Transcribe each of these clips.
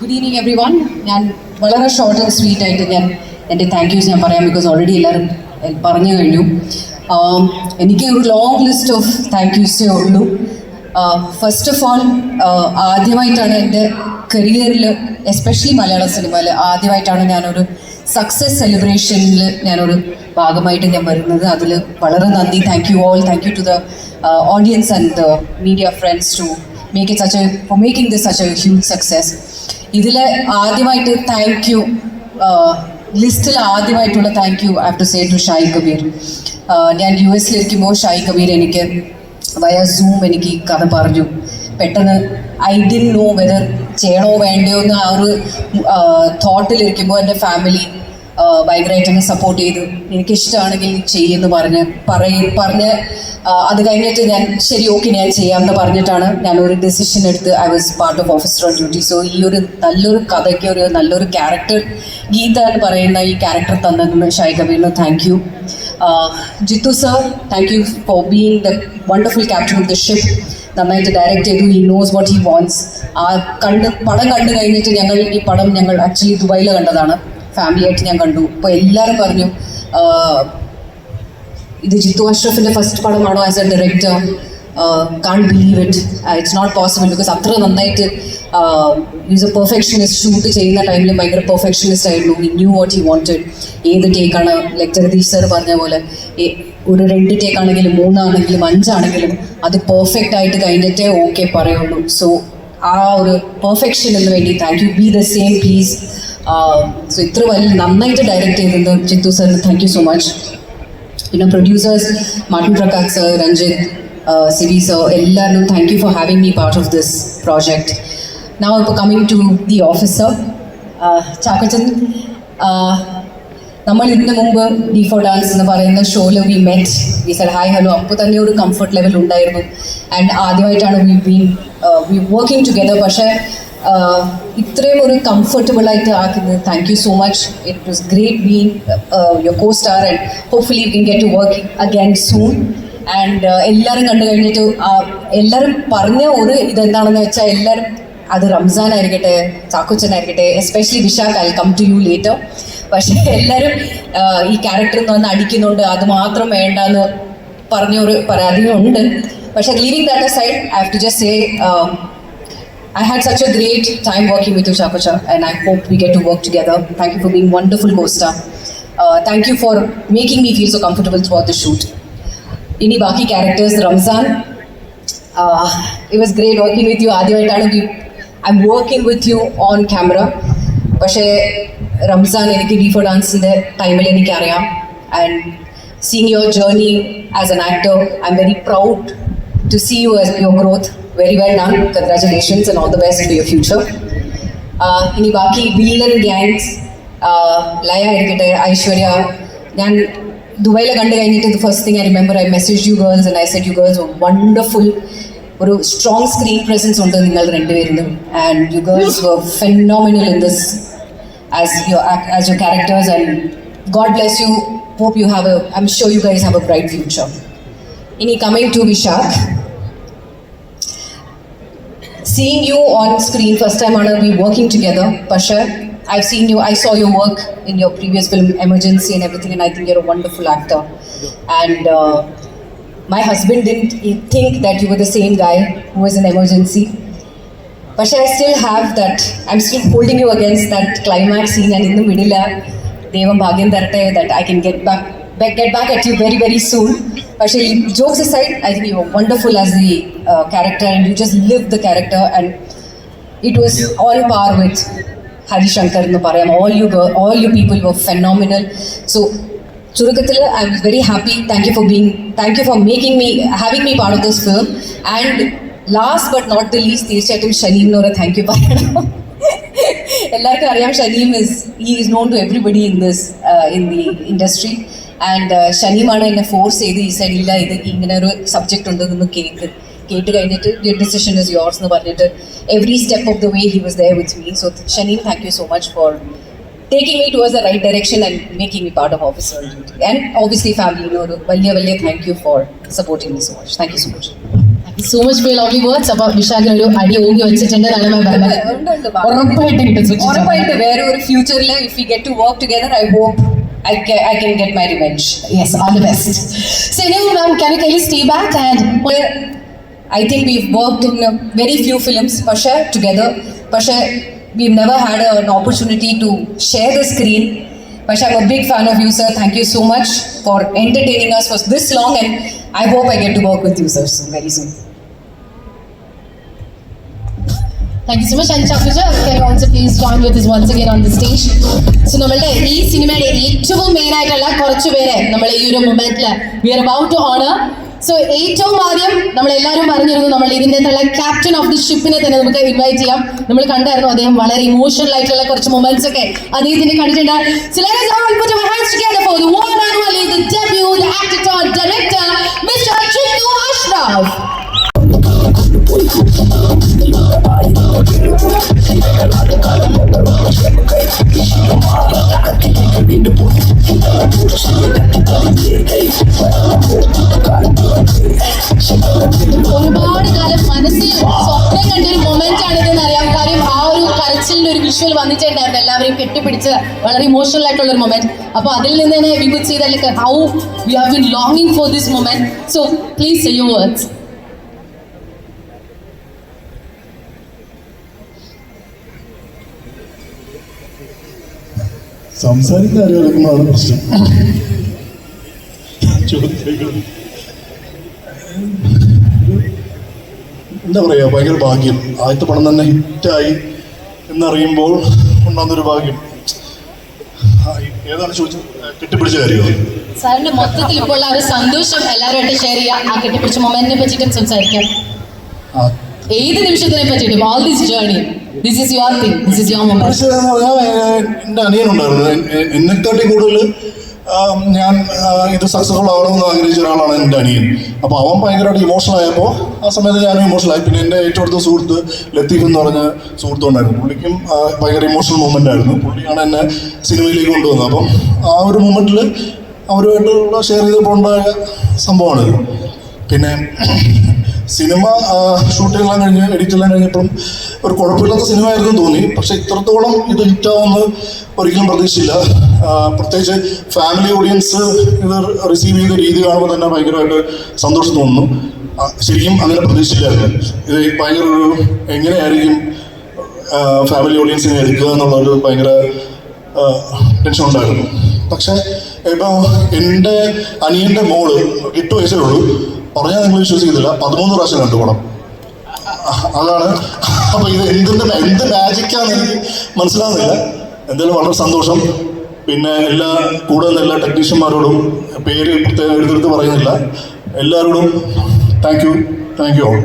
Good evening every one ഞാൻ വളരെ short and sweet ആയിട്ട് ഞാൻ എന്റെ താങ്ക് യൂസ് ഞാൻ പറയാം ബിക്കോസ് ഓൾറെഡി എല്ലാവരും പറഞ്ഞു കഴിഞ്ഞു. ആം, എനിക്ക് ഒരു long list of thank yous ഉള്ളൂ. ഫസ്റ്റ് ഓഫ് ഓൾ ആദ്യമായിട്ടാണ് എന്റെ കരിയറിൽ എസ്പെഷ്യലി മലയാള സിനിമയിൽ ആദ്യമായിട്ടാണ് ഞാനൊരു സക്സസ് സെലിബ്രേഷനിൽ ഞാനൊരു ഭാഗമായിട്ട് ഞാൻ വരുന്നത്. അതിൽ വളരെ നന്ദി. Thank you all thank you to the audience and the media friends to make it such a for making this such a huge success ഇതിൽ ആദ്യമായിട്ട് താങ്ക് യു ലിസ്റ്റിൽ ആദ്യമായിട്ടുള്ള thank you have to say to Shahi Kabir ഞാൻ U എസിലിരിക്കുമ്പോൾ Shaji Kabir എനിക്ക് വയ zoom എനിക്ക് ഈ കഥ പറഞ്ഞു. പെട്ടെന്ന് ഐ ഡിൻ നോ വെതർ ചെയ്യണോ വേണ്ടയോ എന്ന് ആ ഒരു തോട്ടിലിരിക്കുമ്പോൾ എന്റെ ഫാമിലി ഭയങ്കരമായിട്ട് എന്നെ സപ്പോർട്ട് ചെയ്തു. എനിക്കിഷ്ടമാണെങ്കിൽ ചെയ്യുമെന്ന് പറഞ്ഞ് പറയ പറഞ്ഞ് അത് കഴിഞ്ഞിട്ട് ഞാൻ ശരി ഓക്കെ ഞാൻ ചെയ്യാമെന്ന് പറഞ്ഞിട്ടാണ് ഞാൻ ഒരു ഡിസിഷൻ എടുത്ത് I was part of officer on duty so ഈ ഒരു നല്ലൊരു കഥയ്ക്ക് ഒരു നല്ലൊരു ക്യാരക്ടർ ഗീത എന്ന് പറയുന്ന ഈ ക്യാരക്ടർ തന്നതിന് Shahi കബീറിന് thank you Jithu sir thank you for being the wonderful captain of the ship നന്നായിട്ട് ഡയറക്റ്റ് ചെയ്തു. He knows what he wants ആ കണ്ട് പടം കണ്ടു കഴിഞ്ഞിട്ട് ഞങ്ങൾ ഈ പടം ഞങ്ങൾ ആക്ച്വലി ദുബായിൽ കണ്ടതാണ്. ഫാമിലി ആയിട്ട് ഞാൻ കണ്ടു. അപ്പോൾ എല്ലാവരും പറഞ്ഞു ഇത് ജിത്തു അഷ്റഫിന്റെ first പടമാണോ as a director can believe it it's not possible because അത്ര നന്നായിട്ട് ഈസ് എ പെർഫെക്ഷനിസ്റ്റ് ഷൂട്ട് ചെയ്യുന്ന ടൈമിൽ ഭയങ്കര പെർഫെക്ഷനിസ്റ്റ് ആയിരുന്നു. He knew what he wanted ഏത് ടേക്കാണ് ലൈക് ജഗദീഷ് സാർ പറഞ്ഞ പോലെ ഒരു രണ്ട് ടേക്ക് ആണെങ്കിലും മൂന്നാണെങ്കിലും അഞ്ചാണെങ്കിലും അത് പെർഫെക്റ്റ് ആയിട്ട് കഴിഞ്ഞിട്ടേ ഓക്കെ പറയുള്ളൂ. സോ ആ ഒരു പെർഫെക്ഷനിന് വേണ്ടി thank you be the same please so ഇത്ര വലിയ നന്നായിട്ട് ഡയറക്റ്റ് ചെയ്തത് ചിത്തു സാറിന് താങ്ക് യു സോ മച്ച് പിന്നെ producers Martin Prakash sir Ranjith Siby sir എല്ലാവരും thank you for having me part of this project now ഇപ്പോൾ coming to the officer Chakkachan നമ്മൾ ഇതിനു മുമ്പ് ഡി ഫോർ ഡാൻസ് എന്ന് പറയുന്ന ഷോയിൽ we met we said hi hello അപ്പോൾ തന്നെ ഒരു കംഫർട്ട് ലെവൽ ഉണ്ടായിരുന്നു. ആൻഡ് ആദ്യമായിട്ടാണ് we been we working together പക്ഷേ ഇത്രയും ഒരു കംഫർട്ടബിൾ ആയിട്ട് ആക്കുന്നത്. Thank you so much it was great being your co star and hopefully can get to work again soon and എല്ലാവരും കണ്ടു കഴിഞ്ഞിട്ട് എല്ലാവരും പറഞ്ഞ ഒരു ഇതെന്താണെന്ന് വെച്ചാൽ എല്ലാവരും അത് റംസാൻ ആയിരിക്കട്ടെ ചാക്കുച്ചൻ ആയിരിക്കട്ടെ especially Vishak I come to you later പക്ഷേ എല്ലാവരും ഈ ക്യാരക്ടർ വന്ന് അടിക്കുന്നുണ്ട്. അത് മാത്രം വേണ്ട വേണ്ടെന്ന് പറഞ്ഞൊരു പരാതിയുണ്ട്. പക്ഷേ leaving that side I have to just say I had such a great time working with you, Chakocha, and I hope we get to work together. Thank you for being wonderful co-star. Uh, thank you for making me feel so comfortable throughout the shoot. Ini Baki characters, Ramzan. Uh, it was great working with you. ആദ്യമായിട്ടാണ് we- I'm working with you on camera. പക്ഷേ റംസാൻ എനിക്ക് B four ഡാൻസിൻ്റെ ടൈമിൽ എനിക്കറിയാം and seeing your journey as an actor I am very proud to see you as your growth. Very well done. Congratulations and all the best for your future. Uh, ഇനി ബാക്കി villain gangs ലയ ആയിരിക്കട്ടെ ഐശ്വര്യ ഞാൻ ദുബൈയിൽ കണ്ടു കഴിഞ്ഞിട്ട് the first thing I remember I message you girls and I said you girls wonderful ഒരു strong screen presence ഉണ്ട് നിങ്ങൾ രണ്ടുപേരിലും and you girls were phenomenal in this as your act- as your characters and God bless you. Hope you have a I'm sure you guys have a bright future. Ini coming to Vishak. Seeing you on screen first time on we working together, Pasha. I've seen you, I saw your work in your previous film Emergency and everything, and I think you're a wonderful actor. And uh, my husband didn't think that you were the same guy who was in Emergency. But I still have that, I'm still holding you against that climax scene and in the middle, Devam Bhagyan that I can get back, get back at you very, very soon. But jokes aside, I think you were wonderful as the uh, character and you just lived the character and it was on par with Hari Shankar എന്ന് പറയാം all you girl, all you people were phenomenal. So ചുരുക്കത്തിൽ I am very happy thank you for being thank you for making me having me part of this film and last but not the least തീർച്ചയായിട്ടും ഷനീമിന് ഒരു thank you പറയണം എല്ലാവർക്കും അറിയാം Shaneem is he is known to everybody in this in the industry And ഷനീമാണ് എന്നെ force ചെയ്ത് ഈ side ഇല്ല ഇത് ഇങ്ങനെ ഒരു സബ്ജക്റ്റ് ഉണ്ട് ഇതൊന്ന് കേൾക്ക് കേട്ട് കഴിഞ്ഞിട്ട് യുവർ ഡിസിഷൻ ഇസ് യോർസ് എന്ന് പറഞ്ഞിട്ട് every step of the way he was there with me so Shani thank you so much for taking me towards the right direction and making me part of officer office family, you know, വലിയ വലിയ thank you for supporting me so much thank you so much so much for lovely words അപ്പൊ വിശാഖിന് ഒരു അടി ഓങ്ങി വെച്ചിട്ടുണ്ട്. ഉറപ്പായിട്ട് വേറെ ഒരു ഫ്യൂച്ചറിൽ if you get to work together I hope I can, I can get my revenge. Yes, all the best. So anyway, ma'am, can you kindly stay back and I think we've worked in very few films, Pasha, together. Pasha, we've never had an opportunity to share the screen. Pasha, I'm a big fan of you, sir. Thank you so much for entertaining us for this long, and I hope I get to work with you, sir, soon, very soon. Thank you so much And Chakuja, can you also please join with us once again on the നമ്മളുടെ ഈ സിനിമയുടെ ഏറ്റവും main ആയിട്ടുള്ള കുറച്ച് പേരെ നമ്മൾ ഈ ഒരു മൊമെന്റിൽ we are about to honour so ഏറ്റവും ആദ്യം നമ്മൾ എല്ലാവരും പറഞ്ഞിരുന്നു നമ്മൾ ഇതിന്റെ തന്നെ ക്യാപ്റ്റൻ ഓഫ് ദി ഷിപ്പിനെ തന്നെ നമുക്ക് ഇൻവൈറ്റ് ചെയ്യാം. നമ്മൾ കണ്ടായിരുന്നു അദ്ദേഹം വളരെ ഇമോഷണൽ ആയിട്ടുള്ള കുറച്ച് മൊമെന്റ്സ് ഒക്കെ അദ്ദേഹത്തിന് കണ്ടിട്ടുണ്ട്. So let us ഒരുപാട് കാലം മനസ്സിൽ സ്വപ്നം കണ്ട ഒരു മൊമെന്റ് ആണ് അറിയാം. കാര്യം ആ ഒരു കരച്ചിലിന്റെ ഒരു വിഷ്വൽ വന്നിട്ടുണ്ടായിരുന്നു. എല്ലാവരെയും കെട്ടിപ്പിടിച്ച് വളരെ ഇമോഷണൽ ആയിട്ടുള്ള ഒരു മൊമെന്റ് അപ്പോൾ അതിൽ നിന്ന് തന്നെ we could how we have been ലോങ്ങിങ് for this moment so please your words സംസാരിക്കുന്ന കാര്യം എടുക്കുമ്പോഴാണ് പ്രശ്നം. ചോദ്യങ്ങൾ എന്താ പറയാ ഭയങ്കര ഭാഗ്യം. ആദ്യത്തെ പണം തന്നെ ഹിറ്റായി എന്നറിയുമ്പോൾ ഉണ്ടാകുന്നൊരു ഭാഗ്യം. ഏതാണ് ചോദിച്ചത്? കെട്ടിപ്പിടിച്ച കാര്യമോ? സാറിന്റെ മൊത്തത്തിൽ ഇപ്പോൾ ആ ഒരു സന്തോഷം എല്ലാവരുമായിട്ട് ഷെയർ ചെയ്യാം ആ കെട്ടിപ്പിടിച്ച മൊമെന്റിനെ പറ്റിയിട്ടും സംസാരിക്കാം. ആ ഏത് നിമിഷത്തിനെ പറ്റിയിട്ടും all this journey this is your thing this is your moment എന്ന് പറഞ്ഞാൽ എന്റെ എന്നെക്കാട്ടി കൂടുതൽ ഞാൻ ഇത് സക്സസ്ഫുൾ ആവണമെന്ന് ആഗ്രഹിച്ച ഒരാളാണ് എന്റെ അനിയൻ. അപ്പോൾ അവൻ ഭയങ്കരമായിട്ട് ഇമോഷണൽ ആയപ്പോൾ ആ സമയത്ത് ഞാനും ഇമോഷണൽ ആയി. പിന്നെ എന്റെ ഏറ്റവും അടുത്ത സുഹൃത്ത് ലത്തീഫ് എന്ന് പറഞ്ഞ സുഹൃത്തുണ്ടായിരുന്നു. പുള്ളിക്കും ഭയങ്കര ഇമോഷണൽ മൂമെന്റ് ആയിരുന്നു. പുള്ളിയാണ് എന്നെ സിനിമയിലേക്ക് കൊണ്ടുവന്നത്. അപ്പം ആ ഒരു മൂമെന്റിൽ അവരുമായിട്ടുള്ള ഷെയർ ചെയ്തപ്പോൾ ഉണ്ടായ സംഭവമാണിത്. പിന്നെ സിനിമ ഷൂട്ടിങ്ങെല്ലാം കഴിഞ്ഞ് എഡിറ്റെല്ലാം കഴിഞ്ഞപ്പം ഒരു കുഴപ്പമില്ലാത്ത സിനിമയായിരുന്നു തോന്നി. പക്ഷെ ഇത്രത്തോളം ഇത് ഹിറ്റാവുമെന്ന് ഒരിക്കലും പ്രതീക്ഷിച്ചില്ല. പ്രത്യേകിച്ച് ഫാമിലി ഓഡിയൻസ് ഇത് റിസീവ് ചെയ്ത രീതി കാണുമ്പോൾ തന്നെ ഭയങ്കരമായിട്ട് സന്തോഷം തോന്നുന്നു. ശരിക്കും അങ്ങനെ പ്രതീക്ഷിച്ചില്ലായിരുന്നു. ഇത് ഭയങ്കര ഒരു എങ്ങനെയായിരിക്കും ഫാമിലി ഓഡിയൻസിനെ എടുക്കുക എന്നുള്ളൊരു ഭയങ്കര ടെൻഷൻ ഉണ്ടായിരുന്നു. പക്ഷേ ഇപ്പോൾ എന്റെ അനിയന്റെ മോൾ എട്ട് വയസ്സേ ഉള്ളൂ. പറഞ്ഞാൽ നിങ്ങൾ വിശ്വസിക്കുന്നില്ല. പതിമൂന്ന് പ്രാവശ്യം കണ്ടു പടം. അതാണ്. അപ്പൊ ഇത് എന്തിന്റെ എന്ത് മാജിക്കാന്ന് മനസ്സിലാകുന്നില്ല എന്തായാലും വളരെ സന്തോഷം. പിന്നെ എല്ലാ കൂടെ നിന്ന് എല്ലാ ടെക്നീഷ്യന്മാരോടും പേര് പ്രത്യേകം എടുത്തെടുത്ത് പറയുന്നില്ല. എല്ലാവരോടും thank you thank you all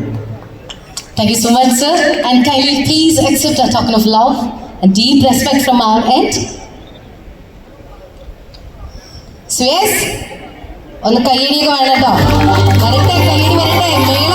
you so much sir and കൈ kindly please accept token of love and deep respect from our end. സുയേസ് ഒന്ന് വേണം കേട്ടോ. വരട്ടെ കയ്യടി വരട്ടെ? മേള